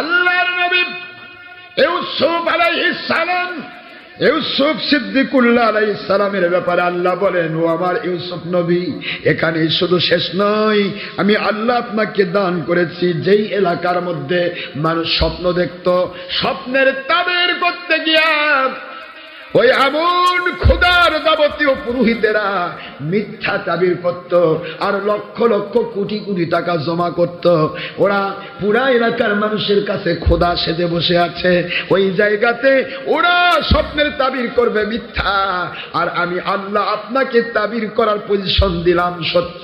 আল্লাহর নবী ইউসুফ আলাইহিস সালাম, ইউসুফ সিদ্দিকুল্লাহ আলাই সালামের ব্যাপারে আল্লাহ বলেন, ও আমার ইউসুফ নবী, এখানে শুধু শেষ নয়, আমি আল্লাহ আপনাকে দান করেছি, যেই এলাকার মধ্যে মানুষ স্বপ্ন দেখত, স্বপ্নের তাদের করতে গিয়া ওই এমন খোদার যাবতীয় পুরোহিতেরা মিথ্যা তাবির করত আর লক্ষ লক্ষ কোটি কোটি টাকা জমা করত। ওরা পুরা এলাকার মানুষের কাছে খোদা সেজে বসে আছে। ওই জায়গাতে ওরা স্বপ্নের তাবির করবে মিথ্যা। আর আমি আল্লাহ আপনাকে তাবির করার পজিশন দিলাম সত্য।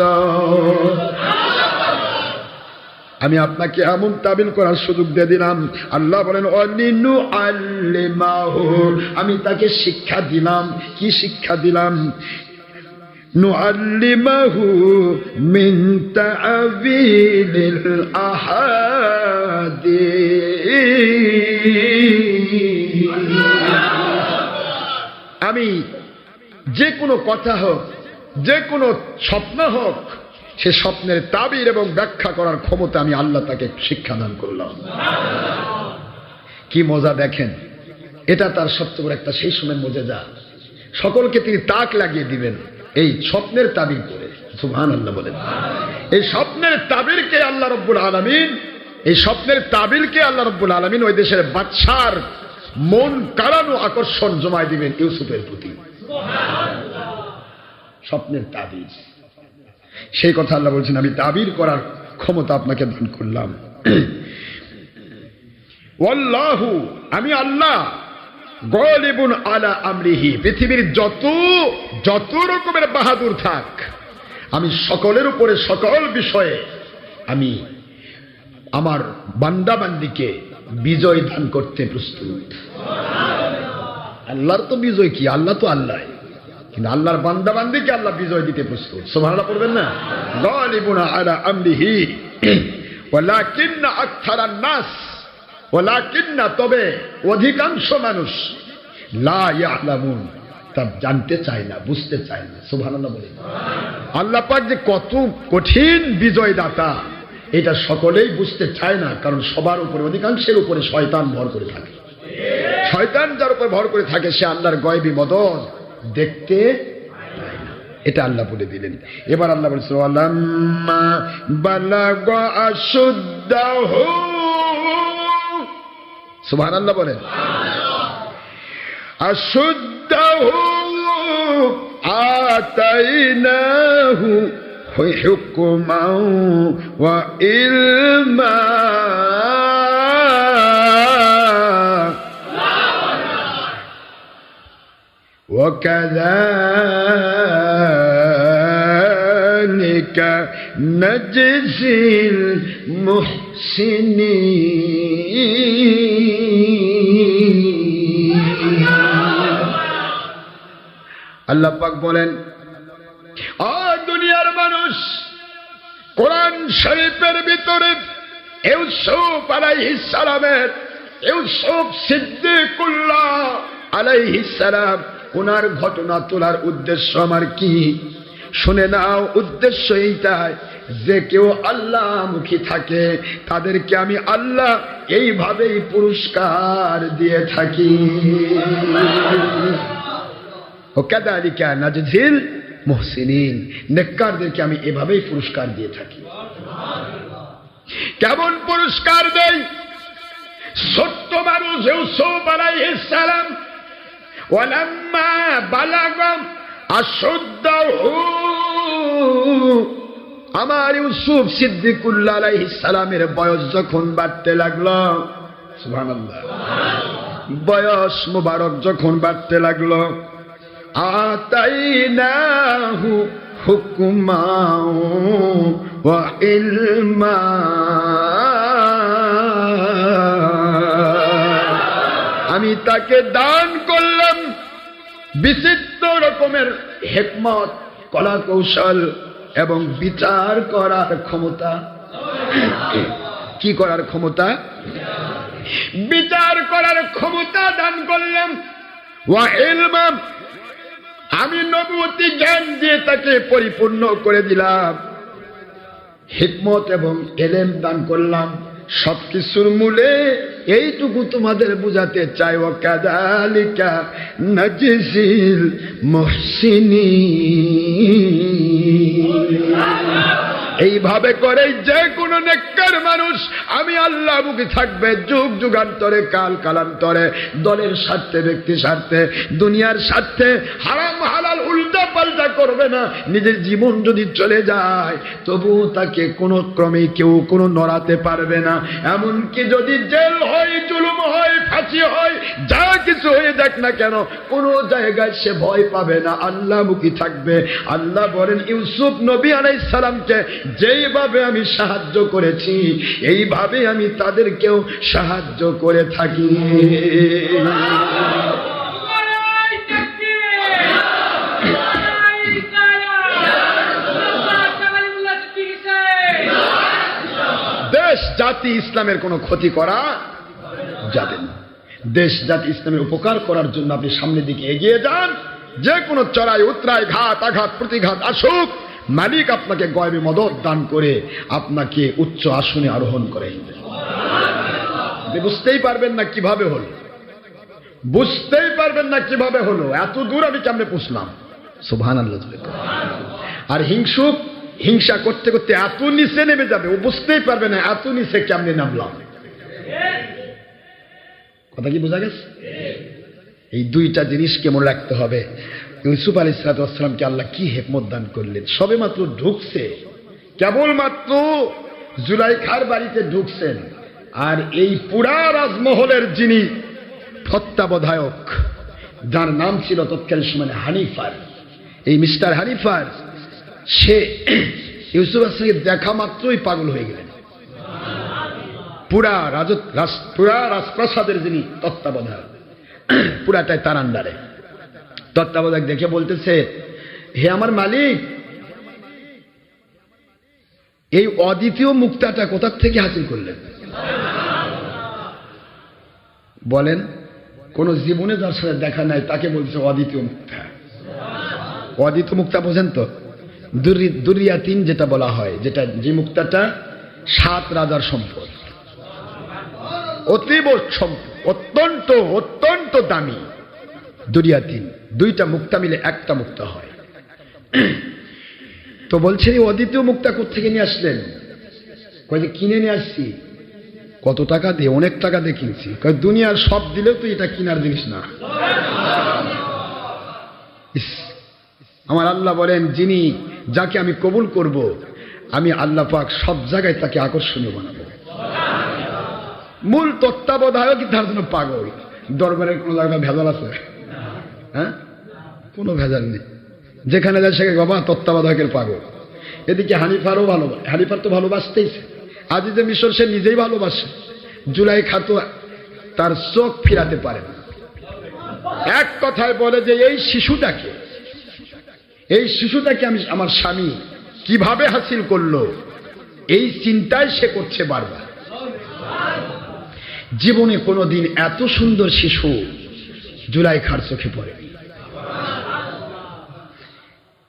আমি আপনাকে এমন তাবিল করার সুযোগ দিয়ে দিলাম। আল্লাহ বলেন, অনিনু আল্লেমাহু। আমি তাকে শিক্ষা দিলাম। কি শিক্ষা দিলাম? আমি যে কোনো কথা হোক, যে কোনো স্বপ্ন হোক সে স্বপ্নের তাবির এবং ব্যাখ্যা করার ক্ষমতা আমি আল্লাহ তাকে শিক্ষাদান করলাম। কি মজা দেখেন এটা তার সবচেয়ে বড় একটা সেই সময় মজা যা সকলকে তিনি তাক লাগিয়ে দিবেন এই স্বপ্নের তাবির করে। সুবহান আল্লাহ বলেন। এই স্বপ্নের তাবিরকে আল্লাহ রব্বুল আলমিন এই স্বপ্নের তাবিরকে আল্লাহ রব্বুল আলমিন ওই দেশের বাদশার মন কাড়ানো আকর্ষণ জমায় দিবেন ইউসুফের প্রতি। স্বপ্নের তাবির। সেই কথা আল্লাহ বলছেন, আমি তাবির করার ক্ষমতা আপনাকে দান করলাম। ওয়াল্লাহু, আমি আল্লাহ, গলিবুন আলা আমরিহি, পৃথিবীর যত যত রকমের বাহাদুর থাক, আমি সকলের উপরে সকল বিষয়ে আমি আমার বান্দাবান্দিকে বিজয় দান করতে প্রস্তুত। আল্লাহর তো বিজয় কি? আল্লাহ তো আল্লাহ। কিন্তু আল্লাহর বান্দাবান্দিকে আল্লাহ বিজয় দিতে প্রস্তুত। সোমানা পড়বেন না? গালিবুনা আলা আমরিহি। ওয়ালাকিন্না আকথারান নাস। ওয়ালাকিন্না তবে অধিকাংশ মানুষ লা ইয়ালামুন। তা জানতে চায় না, বুঝতে চায় না। সুবহানাল্লাহ বলে। আল্লাহ পাক যে কত কঠিন বিজয়দাতা, এটা সকলেই বুঝতে চায় না, কারণ সবার উপরে, অধিকাংশের উপরে শয়তান ভর করে থাকে। শয়তান যার উপর ভর করে থাকে, সে আল্লাহর গয়বি মদন দেখতে এটা আল্লাহ বলে দিলেন। এবার আল্লাহ বলছে আশুদ্দাহু। সুবহানাল্লাহ বলেন। আশুদ্দাহু আতাইনাহু হুকমা ওয়া ইলমা। وكذلك نجزي المحسنين আল্লাহ পাক বলেন আ দুনিয়ার মানুষ কোরআন শরীফের ভিতরে ইউসুফ আলাইহিস সালামের ইউসুফ সিদ্দিকুল্লাহ আলাইহিস সালাম ওনার ঘটনা তোলার উদ্দেশ্য আমার কি? শুনে নাও, উদ্দেশ্য এইটাই যে কেউ আল্লাহ মুখী থাকে, তাদেরকে আমি আল্লাহ এইভাবেই পুরস্কার দিয়ে থাকি। ও কাদালিকা নাজঝিল মুহসিনিন, নেককারদেরকে আমি এভাবেই পুরস্কার দিয়ে থাকি। কেমন পুরস্কার দেই? ছোট্ট মানুষ আলাইহিস সালাম আমার ইউসুফ সিদ্দিকুল্লাহ সালামের বয়স যখন বাড়তে লাগল বয়স মুবারক যখন বাড়তে লাগল, আতাইনাহু হুকমা ওয়া ইলমা। আমি তাকে দান করলাম। বিচিত্র রকমের হেকমত কলা কৌশল এবং বিচার করার ক্ষমতা। কি করার ক্ষমতা? বিচার করার ক্ষমতা দান করলাম। ওয়া ইলমা, আমি নবতী জ্ঞান দিয়ে তাকে পরিপূর্ণ করে দিলাম। হিকমত এবং এলেম দান করলাম। সবকিছুর মূলে এইটুকু তোমাদের বুঝাতে চাই। ও কাদালিকা নজিল মহসিনী এইভাবে করে যে কোনো নেককার মানুষ আমি আল্লাহ মুখী থাকবে, যুগ যুগান্তরে, কাল কালান্তরে, দলের স্বার্থে ব্যক্তি স্বার্থে, দুনিয়ার স্বার্থে, হারাম, হালাল, উল্টা পাল্টা করবে না। নিজের জীবন যদি চলে যায়, তবুও তাকে কোনো ক্রমে কেউ কোনো নড়াতে পারবে না। এমনকি যদি জেল হয়, জুলুম হয়, ফাঁসি হয়, যা কিছু হয়ে যাক না কেন, কোনো জায়গায় সে ভয় পাবে না। আল্লাহমুখী থাকবে। আল্লাহ বলেন, ইউসুফ নবী আলাই সালামকে, যেইভাবে আমি সাহায্য করেছি, এইভাবে আমি তাদেরকেও সাহায্য করে থাকি! দেশ, জাতি, ইসলামের কোনো ক্ষতি করা যাবে না। দেশ, জাতি, ইসলামের উপকার করার জন্য আপনি সামনের দিকে এগিয়ে যান। যে কোনো চড়াই উত্তরায় ঘাত, আঘাত, প্রতিঘাত আসুক। মালিক আপনাকে গয়বে মদত দান করে আপনাকে উচ্চ আসনে আরোহণ করে। বুঝতেই পারবেন না কীভাবে হলো। বুঝতেই পারবেন না কীভাবে হলো। এত দূর আমি কেমনে পুষলাম? সুভান আর হিংসুক, হিংসা করতে করতে এত নিচে নেমে যাবে, ও বুঝতেই পারবে না এত নিচে কেমনে নামলাম। কথা কি বোঝা গেছে? এই দুইটা জিনিসকে মনে রাখতে হবে। ইউসুফ আলী সালাতামকে আল্লাহ কি হেকমত দান করলেন? সবে মাত্র ঢুকছে। কেবলমাত্র জুলাইখার বাড়িতে ঢুকছেন। আর এই পুরা রাজমহলের যিনি তত্ত্বাবধায়ক যার নাম ছিল তৎকালীন সময় হানিফার, এই মিস্টার হানিফার, সে ইউসুফ আসলামকে দেখা মাত্রই পাগল হয়ে গেলেন। পুরা রাজ পুরা রাজপ্রাসাদের যিনি তত্ত্বাবধায়ক, পুরাটাই তার আন্ডারে। তত্ত্বাবধায়ক দেখে বলতেছে, হে আমার মালিক, এই অদ্বিতীয় মুক্তাটা কোথার থেকে হাসিল করলেন? বলেন, কোন জীবনে যার সাথে দেখা নাই, তাকে বলছে অদ্বিতীয় মুক্তা। অদ্বিতীয় মুক্তা বোঝেন তো? দুর্রিয়াতিন যেটা বলা হয়, যেটা যে মুক্তাটা সাত রাজার সম্পদ। অতীব সম্পদ, অত্যন্ত অত্যন্ত দামি। দুরিয়াতিন দুইটা মুক্তা মিলে একটা মুক্তা হয়। তো বলছেন এই অদ্বিতীয় মুক্তা থেকে নিয়ে আসলেন? কয় যে, কিনে নিয়ে আসছি। কত টাকা দিয়ে অনেক টাকা দিয়ে কিনছি। কয়, দুনিয়ার সব দিলেও তো এটা কিনার জিনিস না। আমার আল্লাহ বলেন, যিনি যাকে আমি কবুল করব, আমি আল্লাহ পাক সব জায়গায় তাকে আকর্ষণীয় বানাবো। মূল তত্ত্বাবধায়ক তার জন্য পাগল। দরবারের কোনো জায়গায় ভেজাল আছে। হ্যাঁ? কোনো ভেজাল নেই। যেখানে যায় সেখানে বাবা তত্ত্বাবধায়কের পাগল। এদিকে হানিফারও ভালো হানিফার তো ভালোবাসতেইছে আজি যে মিশর সে নিজেই ভালোবাসে। জুলাই খাতো তার চোখ ফিরাতে পারে না। এক কথায় বলে যে এই শিশুটাকে এই শিশুটাকে আমি আমার স্বামী কীভাবে হাসিল করল? এই চিন্তায় সে করছে বারবার। জীবনে কোনোদিন এত সুন্দর শিশু জুলাই খার চোখে পড়েনি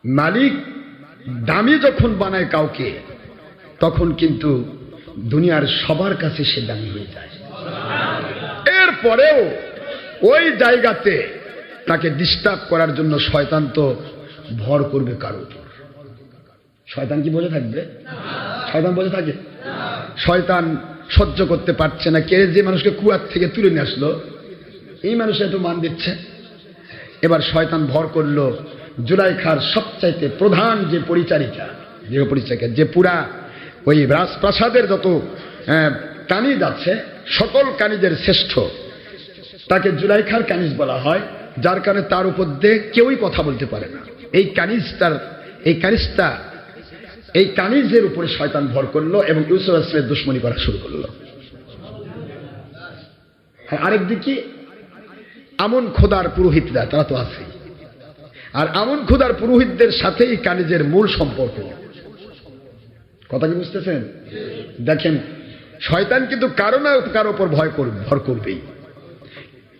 মালিক দামি যখন বানায় কাউকে, তখন কিন্তু দুনিয়ার সবার কাছে সে দামি হয়ে যায়। এরপরেও ওই জায়গাতে তাকে ডিস্টার্ব করার জন্য শয়তান তো ভর করবে কারও উপর। শয়তান কি বলে থাকবে? শয়তান বলে থাকে? শয়তান সহ্য করতে পারছে না। কে যে মানুষকে কুয়ার থেকে তুলে নিয়ে আসলো, এই মানুষ এত মান দিচ্ছে? এবার শয়তান ভর করল জুলাইখার সবচাইতে প্রধান যে পরিচারিকা যে পরিচারিকা, যে পুরা ওই রাজপ্রাসাদের যত কানিজ আছে, সকল কানিজের শ্রেষ্ঠ। তাকে জুলাইখার কানিজ বলা হয়, যার কারণে তার উপর দিয়ে কেউই কথা বলতে পারে না। এই কানিজটার, এই কানিজটা, এই কানিজের উপরে শয়তান ভর করল এবং ইউসুফ আসলামের দুশ্মনী করা শুরু করল। আর আরেকদিকে আমন খোদার পুরোহিতরা, তারা তো আছে আর আমন খোদার পুরোহিতদের সাথে এই কানিজের মূল সম্পর্ক। কথা কি বুঝতেছেন? দেখেন, শয়তান কিন্তু কারও না কারও উপর ভয় করবে ভর করবেই।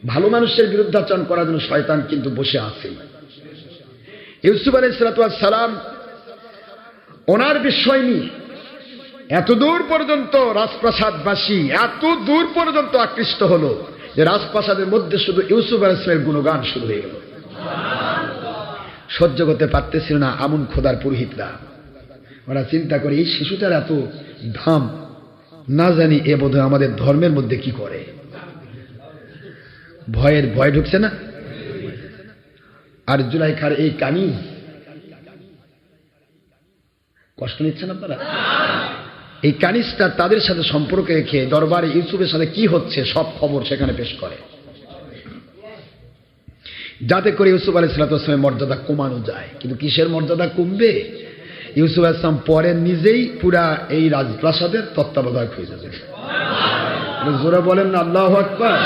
ভালো মানুষের বিরুদ্ধাচরণ করার জন্য শয়তান কিন্তু বসে আছে। ইউসুফ আলাই সালাম ওনার বিষয় নিয়ে এত দূর পর্যন্ত রাজপ্রাসাদবাসী এত দূর পর্যন্ত আকৃষ্ট হলো যে রাজপ্রাসাদের মধ্যে শুধু ইউসুফ আলাইসলামের গুণগান শুরু হয়ে গেল। সহ্য করতে পারতেছিল না আমন খোদার পুরোহিতরা। ওরা চিন্তা করে, এই শিশুটার এত ধাম না জানি এ বোধহয় আমাদের ধর্মের মধ্যে কি করে? ভয়ের ভয় ঢুকছে না? আর জুলাইখার এই কানি কষ্ট নিচ্ছেন আপনারা? এই কানিসটা তাদের সাথে সম্পর্ক রেখে দরবারে ইউসুফের সাথে কি হচ্ছে সব খবর সেখানে পেশ করে। যাতে করে ইউসুফ আলী সালাতামের মর্যাদা কমানো যায়। কিন্তু কিসের মর্যাদা কমবে? ইউসুফ আসলাম পরে নিজেই পুরা এই রাজপ্রাসাদের তত্ত্বাবধায়ক হয়ে যাবে। জোরে বলেন না, আল্লাহ আকবার।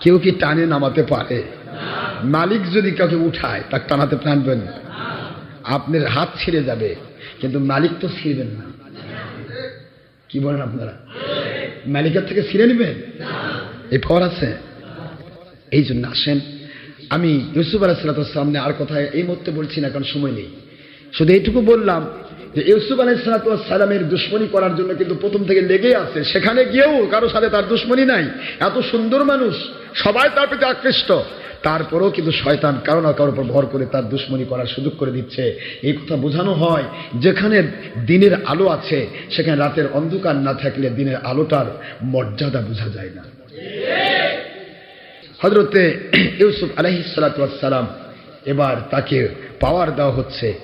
কেউ কি টানে নামাতে পারে? মালিক যদি কাউকে উঠায় তাকে টানাতে টানবেন না আপনার হাত ছিঁড়ে যাবে, কিন্তু মালিক তো ছিঁড়বেন না। কি বলেন আপনারা? মালিকের থেকে ছিঁড়ে নেবেন? এই ফর আছে। এই জন্য আসেন। আমি ইউসুফ আলাহিসাল্লাতার সামনে আর কথা এই মুহূর্তে বলছি না, কারণ সময় নেই। শুধু এইটুকু বললাম যে ইউসুফ আলাইসালামের দুশ্মনী করার জন্য কিন্তু প্রথম থেকে লেগে আছে। সেখানে গিয়েও কারও সাথে তার দুশ্মনী নাই। এত সুন্দর মানুষ, সবাই তার প্রতি আকৃষ্ট। তারপরেও কিন্তু শয়তান কারও না কারোর উপর ভর করে তার দুশ্মনী করার সুযোগ করে দিচ্ছে। এই কথা বোঝানো হয়, যেখানে দিনের আলো আছে, সেখানে রাতের অন্ধকার না থাকলে দিনের আলোটার মর্যাদা বোঝা যায় না। হজরতে ইউসুফ আলহিসালাম এবার তাকে পাওয়ার দেওয়া হচ্ছে।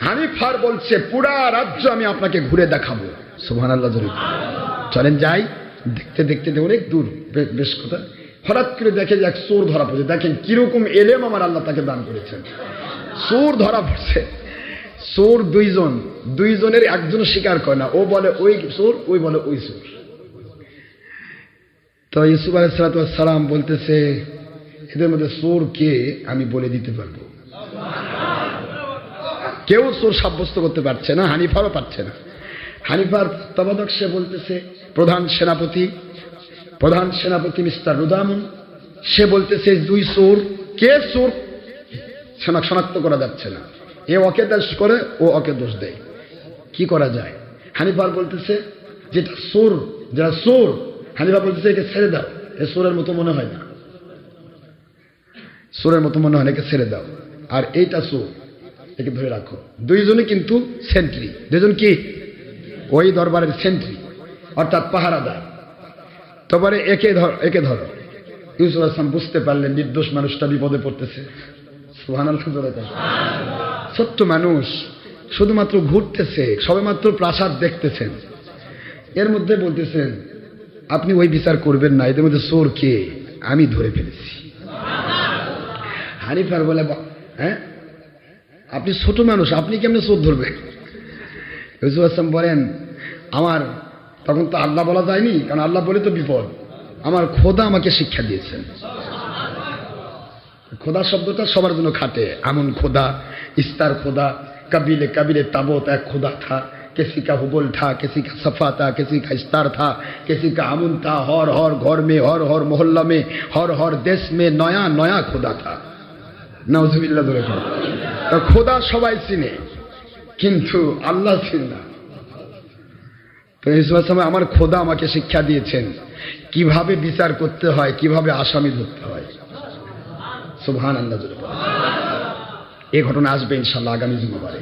হানিফার বলছে, পুরা রাজ্য আমি আপনাকে ঘুরে দেখাবো। সুহান আল্লাহ চলেন যাই, দেখতে দেখতে অনেক দূর বেশ কথা। হঠাৎ করে দেখে যে এক চোর ধরা পড়ছে। দেখেন কীরকম এলেম আমার আল্লাহ তাকে দান করেছেন। চোর ধরা পড়ছে। চোর দুইজন, দুইজনের একজন স্বীকার করে না। ও বলে, ওই চোর, ওই বলে, ওই চোর। তো ইউসুফ আলাইসালাম বলতেছে, এদের মধ্যে চোর কে আমি বলে দিতে পারব? কেউ চোর সাব্যস্ত করতে পারছে না হানিফারও পারছে না। হানিফার তত্ত্বাবধায়ক সে বলতেছে, প্রধান সেনাপতি প্রধান সেনাপতি মিস্টার রুদামন, সে বলতেছে, দুই চোর, কে সেনা শনাক্ত করা যাচ্ছে না। এ ওকে দোষ করে, ও ওকে দোষ দেয়। কি করা যায়? হানিফার বলতেছে, যেটা চোর, যারা চোর হানিফা বলতেছে, একে ছেড়ে দাও। এ চোরের মতো মনে হয় না। সুরের মতো মনে হয় একে ছেড়ে দাও। আর এইটা চোর একে ধরে রাখো। দুইজনে কিন্তু সেন্ট্রি দুজন কি? ওই দরবারের সেন্ট্রি অর্থাৎ পাহারাদার। তারপরে একে ধর, একে ধরো। ইউসুফ আসলাম বুঝতে পারলেন, নির্দোষ মানুষটা বিপদে পড়তেছে। ছোট্ট মানুষ শুধুমাত্র ঘুরতেছে, সবেমাত্র প্রাসাদ দেখতেছেন। এর মধ্যে বলতেছেন আপনি ওই বিচার করবেন না, এদের মধ্যে সোর কে? আমি ধরে ফেলেছি। হানিফার বলে হ্যাঁ? আপনি ছোট মানুষ, আপনি কেমন চোর ধরবেন? ইউসুফ আসলাম বলেন, আমার, তখন তো আল্লাহ বলা যায়নি, কারণ আল্লাহ বলে তো বিপদ। আমার খোদা আমাকে শিক্ষা দিয়েছেন। খোদা শব্দটা সবার জন্য খাটে। এমন খোদা, ইস্তার খোদা, কাবিলে কাবিলে তাবত এক খোদা থা किसी का हुबुल था किसी का सफा था किसी का इस्तार था किसी का अमुन था हर हर घर में हर हर मोहल्ला में हर हर देश में नया नया खुदा था নজবিল্লা ধরে পড়ো। তা খোদা সবাই চিনে কিন্তু আল্লাহ চিন না তো ইসুফ আসলাম আমার খোদা আমাকে শিক্ষা দিয়েছেন কিভাবে বিচার করতে হয় কিভাবে আসামি ধরতে হয় সুবহান আল্লাহ জোরে বলো। এই ঘটনা আসবে ইনশাল্লাহ আগামী জুমাবারে